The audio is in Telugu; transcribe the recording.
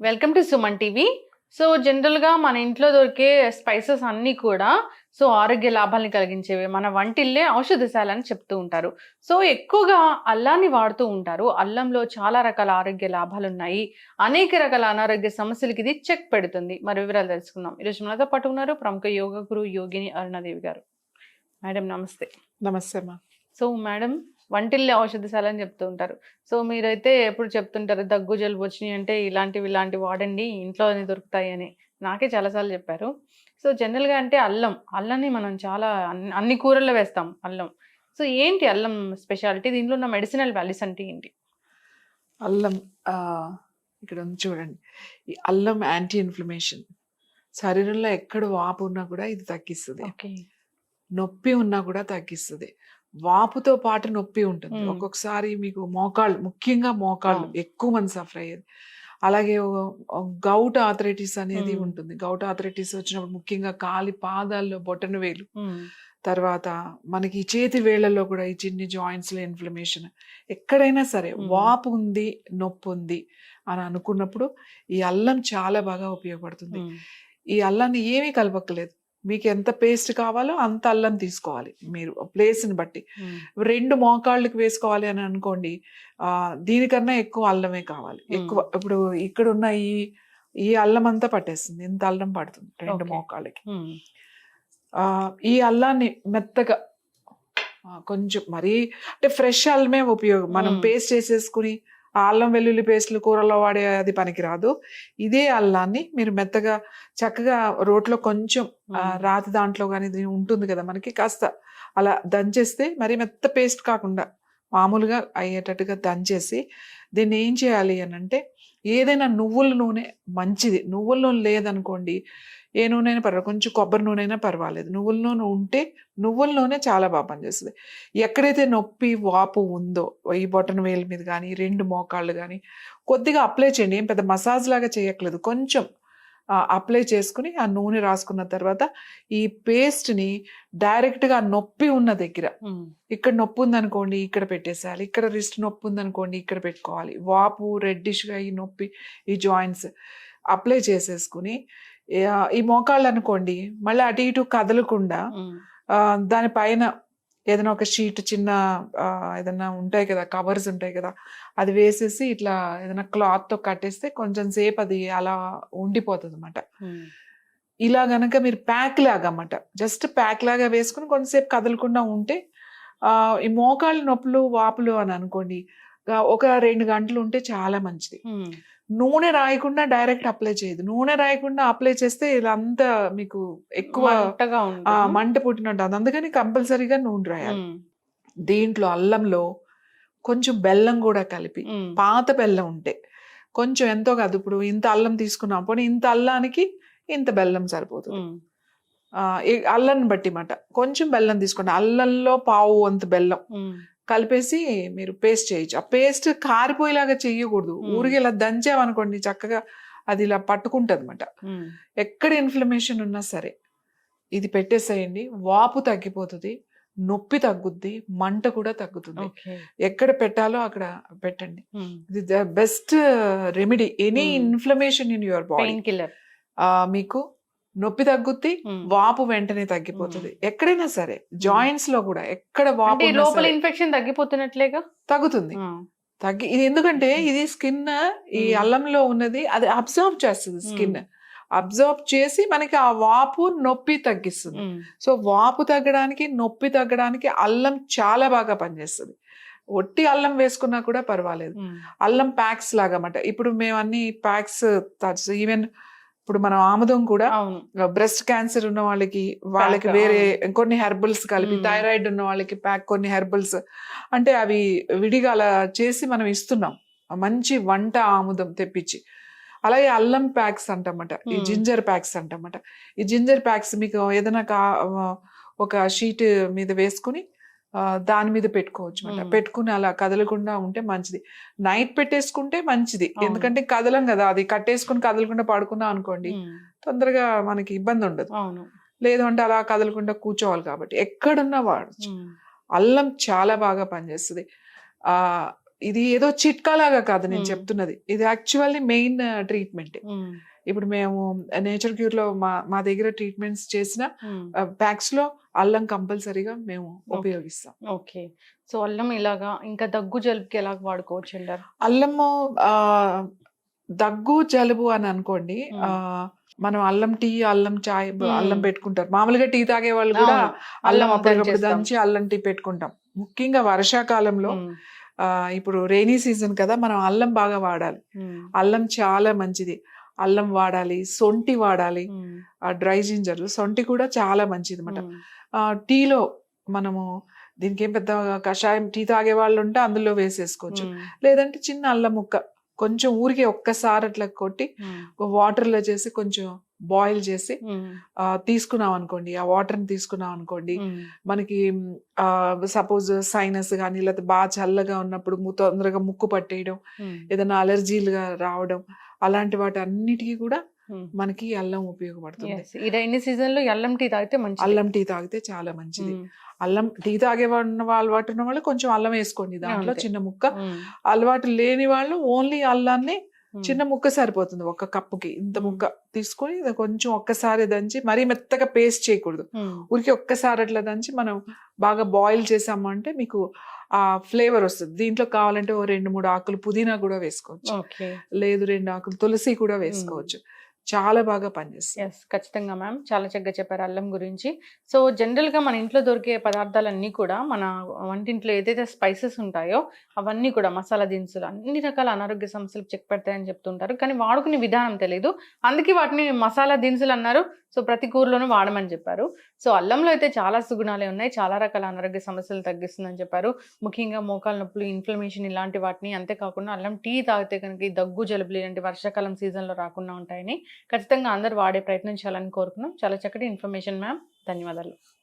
Welcome to Suman TV so జనరల్గా మన ఇంట్లో దొరికే స్పైసెస్ అన్నీ కూడా సో ఆరోగ్య లాభాలను కలిగించేవి. మన వంటిల్లే ఔషధశాలని చెప్తూ ఉంటారు. సో ఎక్కువగా అల్లాన్ని వాడుతూ ఉంటారు. అల్లంలో చాలా రకాల ఆరోగ్య లాభాలు ఉన్నాయి అనేక రకాల అనారోగ్య సమస్యలకి ఇది చెక్ పెడుతుంది. మరి వివరాలు తెలుసుకుందాం. ఈరోజు మనతో పాటు ఉన్నారు ప్రముఖ యోగ గురు యోగిని అరుణాదేవి గారు. మేడం నమస్తే. నమస్తే అమ్మా. సో మేడం వంటిల్లే ఔషధశాల అని చెప్తూ ఉంటారు. సో మీరైతే ఎప్పుడు చెప్తుంటారు దగ్గు జలుబు వచ్చినాయి అంటే ఇలాంటివి ఇలాంటివి వాడండి ఇంట్లోనే దొరుకుతాయి అని. నాకే చాలాసార్లు చెప్పారు. సో జనరల్గా అంటే అల్లం అల్లాన్ని మనం చాలా అన్ని అన్ని కూరల్లో వేస్తాం అల్లం. సో ఏంటి అల్లం స్పెషాలిటీ? దీంట్లో ఉన్న మెడిసినల్ వాల్యూస్ అంటే ఏంటి? అల్లం ఇక్కడ ఉంది చూడండి. ఈ అల్లం యాంటీ ఇన్ఫ్లమేషన్ శరీరంలో ఎక్కడ వాపు ఉన్నా కూడా ఇది తగ్గిస్తుంది. నొప్పి ఉన్నా కూడా తగ్గిస్తుంది. వాపుతో పాటు నొప్పి ఉంటుంది. ఒక్కొక్కసారి మీకు మోకాళ్ళు ముఖ్యంగా మోకాళ్ళు. ఎక్కువ మంది సఫర్ అయ్యేది అలాగే గౌట్ ఆథరైటిస్ అనేది. ఉంటుంది గౌట్ ఆథరైటిస్ వచ్చినప్పుడు ముఖ్యంగా కాలి పాదాల్లో బొటన వేలు తర్వాత మనకి ఈ చేతి వేళ్ళలో కూడా ఈ చిన్ని జాయింట్స్లో ఇన్ఫ్లమేషన్ ఎక్కడైనా సరే. వాపు ఉంది నొప్పి ఉంది అని అనుకున్నప్పుడు ఈ అల్లం చాలా బాగా ఉపయోగపడుతుంది ఈ అల్లాన్ని ఏమీ కలపక్కలేదు మీకు ఎంత పేస్ట్ కావాలో అంత అల్లం తీసుకోవాలి. మీరు ప్లేస్ని బట్టి. రెండు మోకాళ్ళకి వేసుకోవాలి అని అనుకోండి ఆ దీనికన్నా ఎక్కువ అల్లమే కావాలి. ఎక్కువ ఇప్పుడు ఇక్కడ ఉన్న ఈ ఈ అల్లం అంతా పట్టేస్తుంది. ఇంత అల్లం పడుతుంది రెండు. మోకాళ్ళకి. ఆ ఈ అల్లాన్ని మెత్తగా కొంచెం మరీ అంటే ఫ్రెష్ అల్లమే ఉపయోగం. మనం. పేస్ట్ చేసేసుకుని అల్లం వెల్లుల్లి పేస్ట్లు కూరలో వాడే అది పనికిరాదు. ఇదే అల్లాన్ని మీరు మెత్తగా చక్కగా రోట్లో కొంచెం రాతి దాంట్లో కానీ ఉంటుంది కదా మనకి కాస్త అలా దంచేస్తే మరి మెత్త పేస్ట్ కాకుండా మామూలుగా అయ్యేటట్టుగా దంచేసి దీన్ని ఏం చేయాలి అని అంటే ఏదైనా నువ్వుల నూనె మంచిది. నువ్వుల నూనె లేదనుకోండి ఏ నూనె అయినా పర్వాలేదు కొంచెం కొబ్బరి నూనె అయినా పర్వాలేదు. నువ్వుల నూనె ఉంటే నువ్వుల నూనె చాలా బాగా పనిచేస్తుంది. ఎక్కడైతే నొప్పి వాపు ఉందో ఈ బొటన వేలు మీద కానీ రెండు మోకాళ్ళు కానీ కొద్దిగా అప్లై చేయండి. ఏం పెద్ద మసాజ్ లాగా చేయట్లేదు కొంచెం అప్లై చేసుకుని ఆ నూనె రాసుకున్న తర్వాత ఈ పేస్ట్ని డైరెక్ట్గా నొప్పి ఉన్న దగ్గర ఇక్కడ నొప్పి ఉందనుకోండి ఇక్కడ పెట్టేసేయాలి. ఇక్కడ రిస్ట్ నొప్పి ఉందనుకోండి ఇక్కడ పెట్టుకోవాలి. వాపు రెడ్డిష్గా ఈ నొప్పి ఈ జాయింట్స్ అప్లై చేసేసుకుని ఈ మోకాళ్ళు అనుకోండి మళ్ళీ అటు ఇటు కదలకుండా దానిపైన ఏదైనా ఒక షీట్ చిన్న ఏదైనా ఉంటాయి కదా కవర్స్ ఉంటాయి కదా అది వేసేసి ఇట్లా ఏదైనా క్లాత్తో కట్టేస్తే కొంచెం సేపు అది అలా ఉండిపోతుంది అనమాట ఇలా గనక మీరు ప్యాక్ లాగా అన్నమాట జస్ట్ ప్యాక్ లాగా వేసుకుని కొంతసేపు కదలకుండా ఉంటే ఆ, ఈ మోకాళ్ళ నొప్పులు వాపులు అని అనుకోండి ఒక రెండు గంటలు ఉంటే చాలా మంచిది. నూనె రాయకుండా డైరెక్ట్ అప్లై చేయదు. నూనె రాయకుండా అప్లై చేస్తే ఇలా అంతా మీకు ఎక్కువ మంట పుట్టినట్టు అది అందుకని కంపల్సరీగా నూనె రాయాలి. దీంట్లో అల్లంలో కొంచెం బెల్లం కూడా కలిపి పాత బెల్లం ఉంటే కొంచెం ఎంతో కాదు. ఇప్పుడు ఇంత అల్లం తీసుకున్నాం పోనీ ఇంత అల్లానికి ఇంత బెల్లం సరిపోతుంది. అల్లాన్ని బట్టి మాట. కొంచెం బెల్లం తీసుకోండి. అల్లంలో పావు అంత బెల్లం. కలిపేసి మీరు పేస్ట్ చేయొచ్చు. ఆ పేస్ట్ కారిపోయేలాగా చేయకూడదు. ఊరికి ఇలా దంచామనుకోండి చక్కగా అది ఇలా పట్టుకుంటుంది అనమాట ఎక్కడ ఇన్ఫ్లమేషన్ ఉన్నా సరే ఇది పెట్టేసేయండి. వాపు తగ్గిపోతుంది నొప్పి తగ్గుద్ది మంట కూడా తగ్గుతుంది. ఎక్కడ పెట్టాలో అక్కడ పెట్టండి. ఇది the best remedy any. Inflammation in your body మీకు నొప్పి తగ్గుద్ది. వాపు వెంటనే తగ్గిపోతుంది. ఎక్కడైనా సరే జాయింట్స్లో కూడా ఎక్కడ వాపు లోపల ఇన్ఫెక్షన్ తగ్గిపోతున్నట్లేగా? తగ్గుతుంది. తగ్గి ఇది ఎందుకంటే ఇది స్కిన్ ఈ. అల్లంలో ఉన్నది అది అబ్జర్వ్ చేస్తుంది స్కిన్. అబ్జర్వ్ చేసి మనకి ఆ వాపు నొప్పి తగ్గిస్తుంది. సో వాపు తగ్గడానికి నొప్పి తగ్గడానికి అల్లం చాలా బాగా పనిచేస్తుంది. ఒట్టి అల్లం వేసుకున్నా కూడా పర్వాలేదు. అల్లం ప్యాక్స్ లాగా అన్నమాట. ఇప్పుడు మేము అన్ని ప్యాక్స్ ఈవెన్ ఇప్పుడు మనం ఆముదం కూడా బ్రెస్ట్ క్యాన్సర్ ఉన్న వాళ్ళకి వాళ్ళకి వేరే కొన్ని హెర్బల్స్ కలిపి. థైరాయిడ్ ఉన్న వాళ్ళకి ప్యాక్ కొన్ని హెర్బల్స్ అంటే అవి విడిగా అలా చేసి మనం ఇస్తున్నాం. మంచి వంట ఆముదం తెప్పించి. అలాగే అల్లం ప్యాక్స్ అంటమాట. ఈ. జింజర్ ప్యాక్స్ అంటమాట. ఈ జింజర్ ప్యాక్స్ మీకు ఏదైనా కా ఒక షీట్ మీద వేసుకుని దాని మీద పెట్టుకోవచ్చు అనమాట. పెట్టుకుని అలా కదలకుండా ఉంటే మంచిది. నైట్ పెట్టేసుకుంటే మంచిది. ఎందుకంటే కదలం కదా అది కట్టేసుకుని కదలకుండా పడుకున్నాం అనుకోండి తొందరగా మనకి ఇబ్బంది ఉండదు. లేదు అంటే అలా కదలకుండా కూర్చోవాలి కాబట్టి ఎక్కడున్నా వాడచ్చు. అల్లం చాలా బాగా పనిచేస్తుంది. ఆ ఇది ఏదో చిట్కాలాగా కాదు నేను. చెప్తున్నది. ఇది యాక్చువల్లీ మెయిన్ ట్రీట్మెంట్ ఇప్పుడు మేము నేచర్ క్యూర్లో మా మా దగ్గర ట్రీట్మెంట్స్ చేసిన. ప్యాక్స్లో అల్లం కంపల్సరీగా మేము ఉపయోగిస్తాం. ఓకే. సో అల్లం ఇలాగా ఇంకా దగ్గు జలుబుకి ఎలాగ వాడుకోవచ్చు అంటారు? అల్లము దగ్గు జలుబు అని అనుకోండి మనం అల్లం టీ అల్లం చాయ్. అల్లం పెట్టుకుంటారు. మామూలుగా టీ తాగే వాళ్ళు కూడా. అల్లం అల్లం అప్పటికప్పుడు. దంచి అల్లం టీ పెట్టుకుంటాం. ముఖ్యంగా వర్షాకాలంలో ఇప్పుడు రైనీ సీజన్ కదా మనం అల్లం బాగా వాడాలి. అల్లం చాలా మంచిది. అల్లం వాడాలి సొంటి వాడాలి డ్రై జింజర్ సొంటి కూడా చాలా మంచిది అనమాట టీలో మనము దీనికి ఏం పెద్ద కషాయం టీ తాగే వాళ్ళు ఉంటే అందులో వేసేసుకోవచ్చు. లేదంటే చిన్న అల్లం ముక్క కొంచెం ఊరికే ఒక్కసారి అట్లా కొట్టి ఉమ్, వాటర్లో చేసి కొంచెం బాయిల్ చేసి తీసుకున్నాం అనుకోండి ఆ వాటర్ని తీసుకున్నాం అనుకోండి మనకి సపోజ్ సైనస్ కానీ లేకపోతే బాగా చల్లగా ఉన్నప్పుడు తొందరగా ముక్కు పట్టేయడం ఏదైనా అలర్జీలుగా రావడం అలాంటి వాటి అన్నిటికీ కూడా. మనకి అల్లం ఉపయోగపడుతుంది. రైనీ సీజన్లో అల్లం టీ తాగితే మంచిది. అల్లం టీ తాగితే చాలా మంచిది. అల్లం టీ తాగే అలవాటు ఉన్న వాళ్ళు కొంచెం అల్లం వేసుకోండి దాంట్లో. చిన్న ముక్క. అలవాటు లేని వాళ్ళు ఓన్లీ అల్లాన్ని చిన్న ముక్క సరిపోతుంది ఒక్క కప్పుకి. ఇంత. ముక్క తీసుకొని కొంచెం ఒక్కసారి దంచి మరీ మెత్తగా పేస్ట్ చేయకూడదు. ఊరికి ఒక్కసారి అట్లా దంచి మనం బాగా బాయిల్ చేసామంటే మీకు ఆ ఫ్లేవర్ వస్తుంది. దీంట్లో కావాలంటే ఓ రెండు మూడు ఆకులు పుదీనా కూడా వేసుకోవచ్చు. లేదు రెండు ఆకులు తులసి కూడా వేసుకోవచ్చు. చాలా బాగా పనిచేస్తుంది. ఎస్ ఖచ్చితంగా మ్యామ్ చాలా చక్కగా చెప్పారు అల్లం గురించి. సో జనరల్గా మన ఇంట్లో దొరికే పదార్థాలన్నీ కూడా మన వంటింట్లో ఏదైతే స్పైసెస్ ఉంటాయో అవన్నీ కూడా మసాలా దినుసులు అన్ని రకాల అనారోగ్య సమస్యలు చెక్ పెడతాయని చెప్తుంటారు. కానీ వాడుకునే విధానం తెలియదు అందుకే వాటిని మసాలా దినుసులు అన్నారు. సో ప్రతి కూరలోనూ వాడమని చెప్పారు. సో అల్లంలో అయితే చాలా సుగుణాలే ఉన్నాయి. చాలా రకాల అనారోగ్య సమస్యలు తగ్గిస్తుందని చెప్పారు. ముఖ్యంగా మోకాల నొప్పులు ఇన్ఫ్లమేషన్ ఇలాంటి వాటిని అంతేకాకుండా అల్లం టీ తాగితే కనుక దగ్గు జలుబులు ఇలాంటి వర్షాకాలం సీజన్లో రాకుండా ఉంటాయని ఖచ్చితంగా అందరూ వాడే ప్రయత్నం చేయాలని కోరుకున్నాం. చాలా చక్కటి ఇన్ఫర్మేషన్ మ్యామ్ ధన్యవాదాలు.